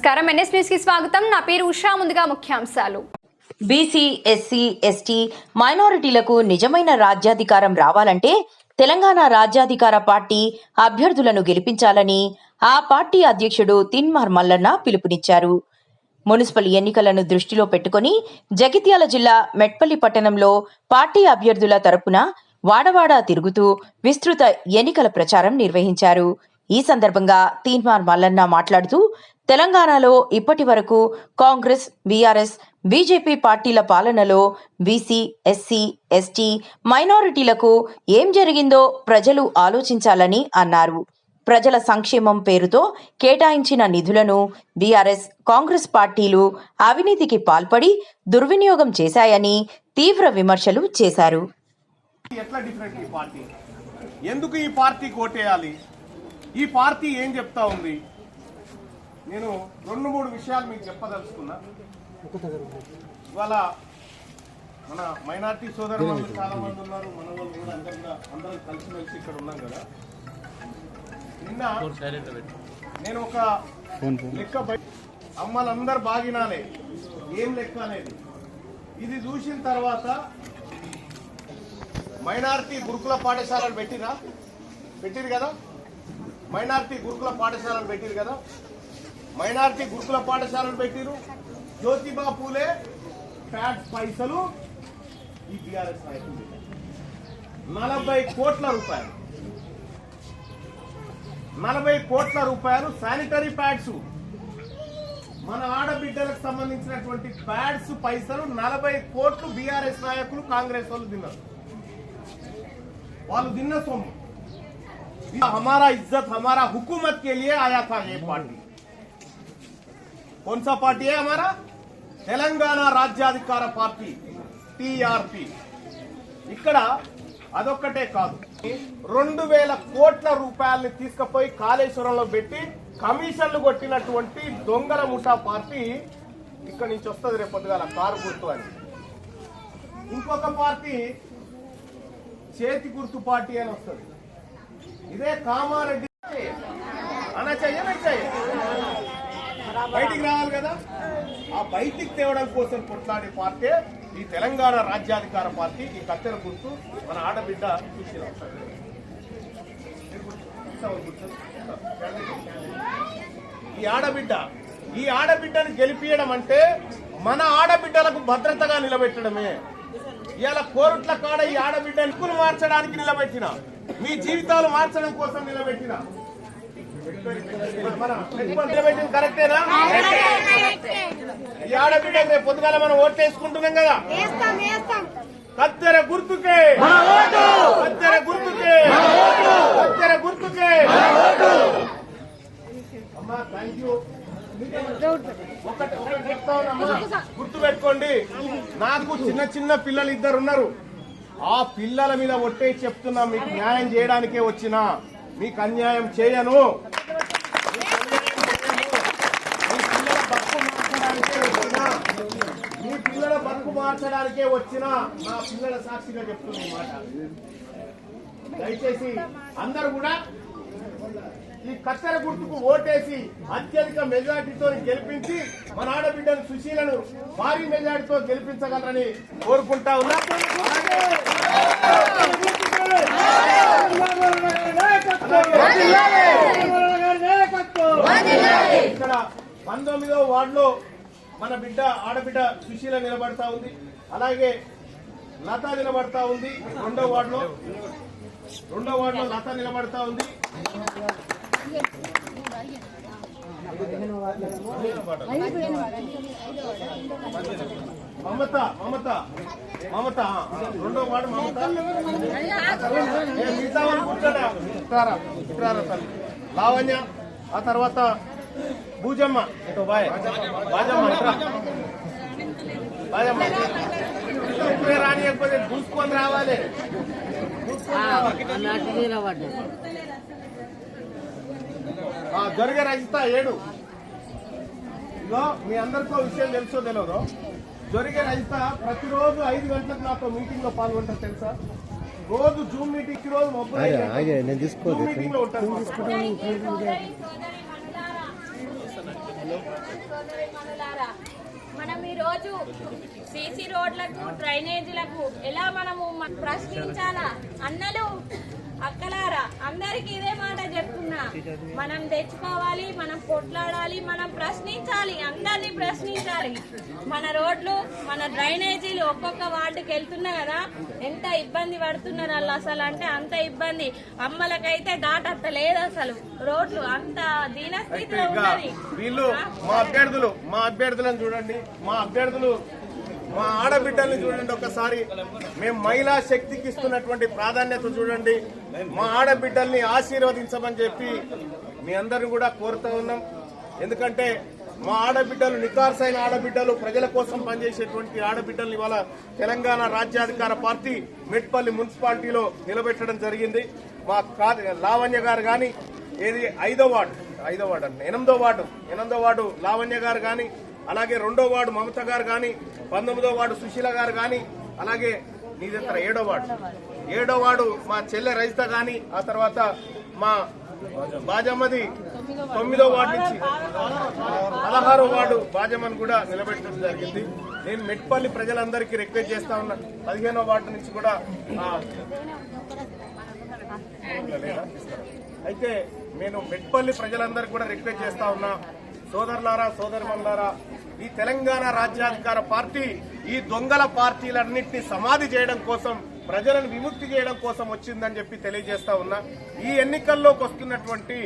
నమస్కారం. ఎన్ఎస్ న్యూస్కి స్వాగతం. నా పేరు ఉషా. ముందుగా ముఖ్యాంశాలు. బీసీ ఎస్సీ ఎస్టీ మైనారిటీలకు నిజమైన రాజ్యాధికారం రావాలంటే తెలంగాణ రాజ్యాధికార పార్టీ అభ్యర్థులను గెలిపించాలని ఆ పార్టీ అధ్యక్షుడు తిన్మార్ మల్లన్న పిలుపునిచ్చారు. మున్సిపల్ ఎన్నికలను దృష్టిలో పెట్టుకొని జగిత్యాల జిల్లా మెట్పల్లి పట్టణంలో పార్టీ అభ్యర్థుల తరపున వాడవాడ తిరుగుతూ విస్తృత ఎన్నికల ప్రచారం నిర్వహించారు. ఈ సందర్భంగా తీన్మార్ మల్లన్న మాట్లాడుతూ తెలంగాణలో ఇప్పటి వరకు కాంగ్రెస్ బీఆర్ఎస్ బీజేపీ పార్టీల పాలనలో బీసీ ఎస్సీ ఎస్టీ మైనారిటీలకు ఏం జరిగిందో ప్రజలు ఆలోచించాలని అన్నారు. ప్రజల సంక్షేమం పేరుతో కేటాయించిన నిధులను బీఆర్ఎస్ కాంగ్రెస్ పార్టీలు అవినీతికి పాల్పడి దుర్వినియోగం చేశాయని తీవ్ర విమర్శలు చేశారు. ఎందుకు ఈ పార్టీ కోటేయాలి? ఈ పార్టీ ఏం చెప్తా ఉంది? నేను రెండు మూడు విషయాలు మీకు చెప్పదలుచుకున్నా. ఇవాళ మన మైనార్టీ సోదరులు చాలా మంది ఉన్నారు. మన వాళ్ళు కూడా అందరం అందరం కలిసిమెలిసి ఇక్కడ ఉన్నాం కదా. నిన్న నేను ఒక లెక్క అమ్మలందరూ బాగినాలే. ఏం లెక్క అనేది? ఇది చూసిన తర్వాత మైనార్టీ గురుకుల పాఠశాలలు పెట్టిరా? పెట్టిరు కదా? మైనార్టీ గురుకుల పాఠశాలలు పెట్టిరు కదా? మైనార్టీ గురుకుల పాఠశాలలు పెట్టిరు జ్యోతిబా పూలే ఫ్యాట్ పైసలు ఈ బీఆర్ఎస్ నాయకులు పెట్టారు. నలభై కోట్ల రూపాయలు నలభై కోట్ల రూపాయలు శానిటరీ ప్యాడ్స్ మన ఆడబిడ్డలకు సంబంధించినటువంటి ప్యాడ్స్ పైసలు నలభై కోట్లు బీఆర్ఎస్ నాయకులు కాంగ్రెస్ వాళ్ళు తిన్నారు వాళ్ళు తిన్న సొమ్ము ये हमारा इज्जत हमारा हुकूमत के लिए आया था ये पार्टी कौन सा पार्टी है हमारा తెలంగాణ రాజ్యాధికార పార్టీ టిఆర్పి ఇక్కడ అదొక్కటే కాదు రెండు వేల కోట్ల రూపాయల్ని తీసుకుపోయి కాళేశ్వరంలో పెట్టి కమిషన్లు కొట్టినటువంటి దొంగల ముఠా పార్టీ ఇక్కడ నుంచి వస్తుంది రేపు పొద్దుగాల కారు గుర్తు అని ఇంకొక పార్టీ చేతి గుర్తు పార్టీ అని వస్తుంది ఇదే కామారెడ్డి అనా చెయ్యనా చెయ్య బయటికి రావాలి కదా? ఆ బయటికి తేవడం కోసం కొట్లాడే పార్టీ ఈ తెలంగాణ రాజ్యాధికార పార్టీ ఈ కత్తెర గుర్తు మన ఆడబిడ్డ చూసి ఈ ఆడబిడ్డ ఈ ఆడబిడ్డను గెలిపియడం అంటే మన ఆడబిడ్డలకు భద్రతగా నిలబెట్టడమే. ఇలా కోరుట్ల కాడ ఈ ఆడబిడ్డ నిక్కులు మార్చడానికి నిలబెట్టిన మీ జీవితాలు మార్చడం కోసం నిలబెట్టిన కరెక్టేనా ఈ ఆడబిడ్డ రేపు పొద్దుగాల మనం ఓట్లు వేసుకుంటున్నాం కదా కత్తెర గుర్తుకే కత్తెర గుర్తుకే కత్తెర గుర్తుకే అమ్మా థ్యాంక్ యూ గుర్తు పెట్టుకోండి నాకు చిన్న చిన్న పిల్లలు ఇద్దరు ఉన్నారు. ఆ పిల్లల మీద ఒట్టే చెప్తున్నా మీకు న్యాయం చేయడానికే వచ్చినా. మీకు అన్యాయం చేయను మీ బతుకు మార్చడానికే వచ్చినా నా పిల్లల సాక్షిగా చెప్తున్నా మాట. దయచేసి అందరూ కూడా ఈ కత్తెర గుర్తుకు ఓటేసి అత్యధిక మెజార్టీతో గెలిపించి మన ఆడబిడ్డను సుశీలను భారీ మెజార్టీతో గెలిపించగలరని కోరుకుంటా ఉన్నా. ఇక్కడ పంతొమ్మిదో వార్డులో మన బిడ్డ ఆడబిడ్డ సుశీల నిలబడతా ఉంది. అలాగే లత నిలబడతా ఉంది. రెండో వార్డులో రెండో వార్డులో లత నిలబడతా ఉంది. మమత మమత మమత రెండో వార్డు మమత. మిగతా వాళ్ళు కూర్చోండి తల్లి? లావణ్య ఆ తర్వాత భూజమ్మ. ఇటు బాయ్. బాజమ్మ బాజమ్మ. ఇప్పుడే రానియకపోతే చూసుకొని రావాలి. చూసుకొని రావాలి. ఆ, జరిగే రజిత ఏడు. ఇగో మీ అందరికీ ఓ విషయం తెలుసో తెలియదు జరిగే రజిత ప్రతిరోజు ఐదు గంటలకు నాతో మీటింగ్లో పాల్గొంటారు తెలుసా? రోజు జూమ్ మీటింగ్కి రోజు మొబైల్. మీటింగ్లో ఉంటారు సోదరిమణులారా మనం ఈ రోజు సీసీ రోడ్లకు డ్రైనేజీలకు ఎలా మనము ప్రశ్నించాలా? అన్నలు అక్కలారా అందరికి ఇదే మాట చెప్తున్నా. మనం తెచ్చుకోవాలి మనం కొట్లాడాలి మనం ప్రశ్నించాలి అందరినీ ప్రశ్నించాలి. మన రోడ్లు మన డ్రైనేజీలు ఒక్కొక్క వార్డుకి వెళ్తున్నా కదా ఎంత ఇబ్బంది పడుతున్నారు వాళ్ళు అసలు అంటే అంత ఇబ్బంది. అమ్మలకైతే దాటత్త లేదు అసలు. రోడ్లు అంత దీనస్థితిలో ఉన్నది. వీళ్ళు మా అభ్యర్థులు మా అభ్యర్థులను చూడండి. మా అభ్యర్థులు మా ఆడబిడ్డల్ని చూడండి ఒకసారి. మేము మహిళా శక్తికి ఇస్తున్నటువంటి ప్రాధాన్యత చూడండి. మా ఆడబిడ్డల్ని ఆశీర్వదించమని చెప్పి మీ అందరిని కూడా కోరుతా ఉన్నాం. ఎందుకంటే మా ఆడబిడ్డలు నికార్సైన ఆడబిడ్డలు ప్రజల కోసం పనిచేసేటువంటి ఆడబిడ్డల్ని ఇవాళ తెలంగాణ రాజ్యాధికార పార్టీ మెట్పల్లి మున్సిపాలిటీలో నిలబెట్టడం జరిగింది. మా లావణ్య గారు కానీ ఏది ఐదో వార్డు ఐదో వార్డు అంటే ఎనిమిదో వార్డు ఎనిమిదో వార్డు లావణ్య గారు కానీ అలాగే రెండో వార్డు మమత గారు కానీ పంతొమ్మిదో వార్డు సుశీల గారు కానీ అలాగే నీదెత్తర ఏడో వార్డు. ఏడో వార్డు మా చెల్లె రజిత కానీ ఆ తర్వాత మా బాజమ్మది తొమ్మిదో వార్డు నుంచి పదహారో వార్డు బాజమ్మని కూడా నిలబెట్టడం జరిగింది. నేను మెట్పల్లి ప్రజలందరికీ రిక్వెస్ట్ చేస్తా ఉన్నా. పదిహేనో వార్డు నుంచి కూడా అయితే నేను మెట్పల్లి ప్రజలందరికీ కూడా రిక్వెస్ట్ చేస్తా ఉన్నా. సోదరులారా సోదరుమన్లారా ఈ తెలంగాణ రాజ్యాధికార పార్టీ ఈ దొంగల పార్టీలన్నింటినీ సమాధి చేయడం కోసం ప్రజలను విముక్తి చేయడం కోసం వచ్చిందని చెప్పి తెలియజేస్తా ఉన్నా. ఈ ఎన్నికల్లోకి వస్తున్నటువంటి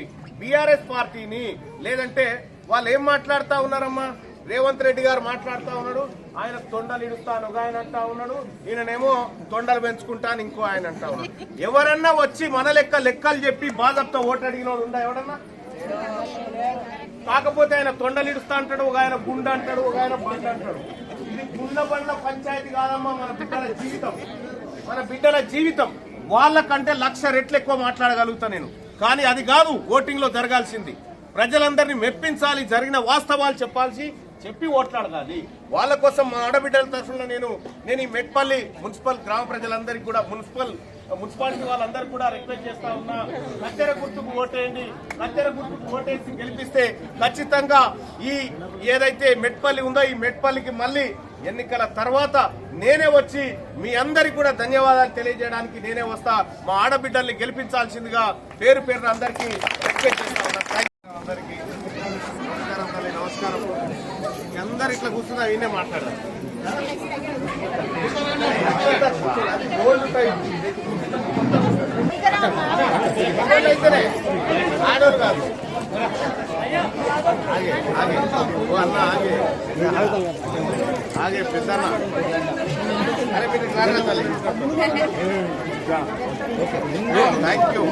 బీఆర్ఎస్ పార్టీని లేదంటే వాళ్ళు ఏం మాట్లాడుతూ ఉన్నారమ్మా? రేవంత్ రెడ్డి గారు మాట్లాడుతూ ఉన్నాడు ఆయన తొండలు ఇడుస్తాను ఆయన అంటా ఉన్నాడు ఈయననేమో తొండలు పెంచుకుంటాను ఇంకో ఆయన అంటా ఉన్నాడు. ఎవరన్నా వచ్చి మన లెక్క లెక్కలు చెప్పి బాధతో ఓటు అడిగినోడు ఉందా ఎవడన్నా? కాకపోతే ఆయన తొండలిడుస్తా అంటాడు ఒక ఆయన గుండె అంటాడు ఒక ఆయన బండ అంటాడు. ఇది గుండె బండ పంచాయతీ కాదమ్మా మన బిడ్డల జీవితం. మన బిడ్డల జీవితం. వాళ్ళకంటే లక్ష రెట్లు ఎక్కువ మాట్లాడగలుగుతా నేను. కానీ అది కాదు ఓటింగ్లో జరగాల్సింది. ప్రజలందరినీ మెప్పించాలి జరిగిన వాస్తవాలు చెప్పాల్సి చెప్పి ఓట్లాడగాలి. వాళ్ళ కోసం మా ఆడబిడ్డల తరఫున నేను నేను ఈ మెట్పల్లి మున్సిపల్ గ్రామ ప్రజలందరికీ కూడా మున్సిపల్ మున్సిపాలిటీ వాళ్ళందరికీ కూడా రిక్వెస్ట్ చేస్తా ఉన్నా కత్తెర గుర్తుకు ఓటేయండి. కత్తెర గుర్తుకు ఓటేసి గెలిపిస్తే ఖచ్చితంగా ఈ ఏదైతే మెట్పల్లి ఉందో ఈ మెట్పల్లికి మళ్ళీ ఎన్నికల తర్వాత నేనే వచ్చి మీ అందరికి కూడా ధన్యవాదాలు తెలియజేయడానికి నేనే వస్తా. మా ఆడబిడ్డల్ని గెలిపించాల్సిందిగా పేరు పేరున అందరికీ రిక్వెస్ట్ చేస్తా ఉన్నా. అందరికీ నమస్కారం అందరు ఇట్లా కూర్చున్నా ఈయనే మాట్లాడారు ఆగే పెద్దన్న అరే మీరు రారా తల్లి థ్యాంక్ యూ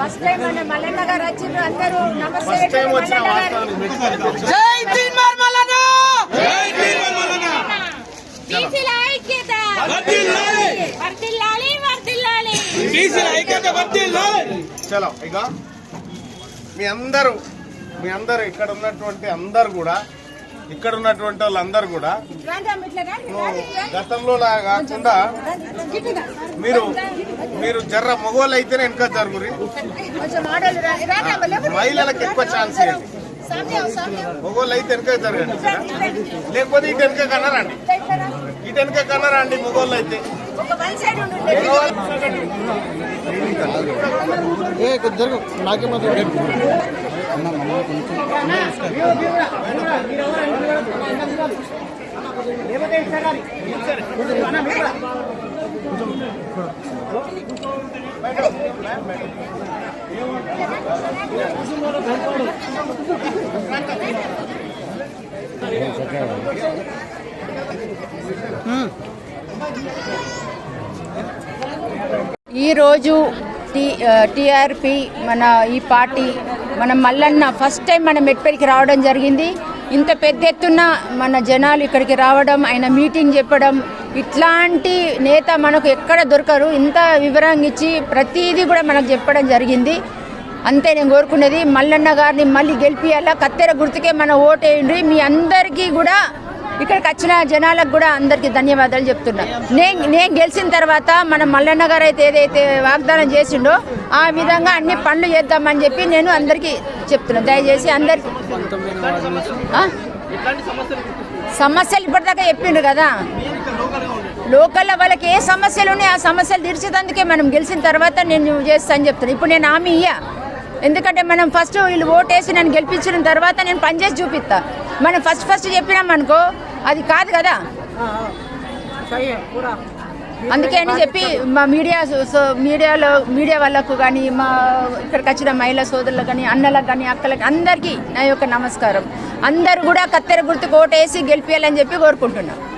ఫస్ట్ టైం మన మల్లన్న గారు వచ్చిండ్రు అందరూ నమస్తే ఫస్ట్ టైం వచ్చిన మల్లన్న గారు. వాస్తవాలు బీసీల ఐక్యత వర్ధిల్లాలి వర్ధిల్లాలి చలో ఇక మీ అందరూ మీ అందరూ ఇక్కడ ఉన్నటువంటి అందరు కూడా ఇక్కడ ఉన్నటువంటి వాళ్ళందరూ కూడా గతంలో కాకుండా మీరు మీరు జర్ర మగవాళ్ళు అయితేనే వెనక జరుగురి మహిళలకు ఎక్కువ ఛాన్స్ ఇవ్వండి మగవాళ్ళు అయితే వెనక జరగండి. లేకపోతే ఇటు వెనక కన్నారండి ఇటు వెనక కన్నారండి మగవాళ్ళు అయితే ఏ జరుగు. నాకే మాత్రం ఈరోజు టీ టీఆర్పి మన ఈ పార్టీ మన మల్లన్న ఫస్ట్ టైం మనం మెట్పల్లికి రావడం జరిగింది. ఇంత పెద్ద ఎత్తున మన జనాలు ఇక్కడికి రావడం ఆయన మీటింగ్ చెప్పడం ఇట్లాంటి నేత మనకు ఎక్కడ దొరకరు. ఇంత వివరంగా ఇచ్చి ప్రతిదీ కూడా మనకు చెప్పడం జరిగింది. అంతే నేను కోరుకునేది మల్లన్న గారిని మళ్ళీ గెలిపియాలా? కత్తెర గుర్తుకే మన ఓటేయండి. మీ అందరికీ కూడా ఇక్కడికి వచ్చిన జనాలకు కూడా అందరికీ ధన్యవాదాలు చెప్తున్నా. నేను నేను గెలిచిన తర్వాత మన మల్లన్న గారు అయితే ఏదైతే వాగ్దానం చేసిండో ఆ విధంగా అన్ని పనులు చేద్దామని చెప్పి నేను అందరికీ చెప్తున్నా. దయచేసి అందరికీ సమస్యలు ఇప్పటిదాకా చెప్పిండు కదా. లోకల్లో వాళ్ళకి ఏ సమస్యలు ఉన్నాయి ఆ సమస్యలు తీర్చేదందుకే మనం గెలిచిన తర్వాత నేను చేస్తా అని చెప్తాను ఇప్పుడు నేను హామీ ఇయ్యా. ఎందుకంటే మనం ఫస్ట్ వీళ్ళు ఓటేసి నన్ను గెలిపించిన తర్వాత నేను పనిచేసి చూపిస్తా. మనం ఫస్ట్ ఫస్ట్ చెప్పినాం అనుకో అది కాదు కదా? అందుకే అని చెప్పి మా మీడియా మీడియాలో మీడియా వాళ్ళకు కానీ మా ఇక్కడికి వచ్చిన మహిళా సోదరులకు కానీ అన్నలకు కానీ అక్కలకు అందరికీ నా యొక్క నమస్కారం. అందరూ కూడా కత్తెర గుర్తుకు ఓటేసి గెలిపించాలని చెప్పి కోరుకుంటున్నాను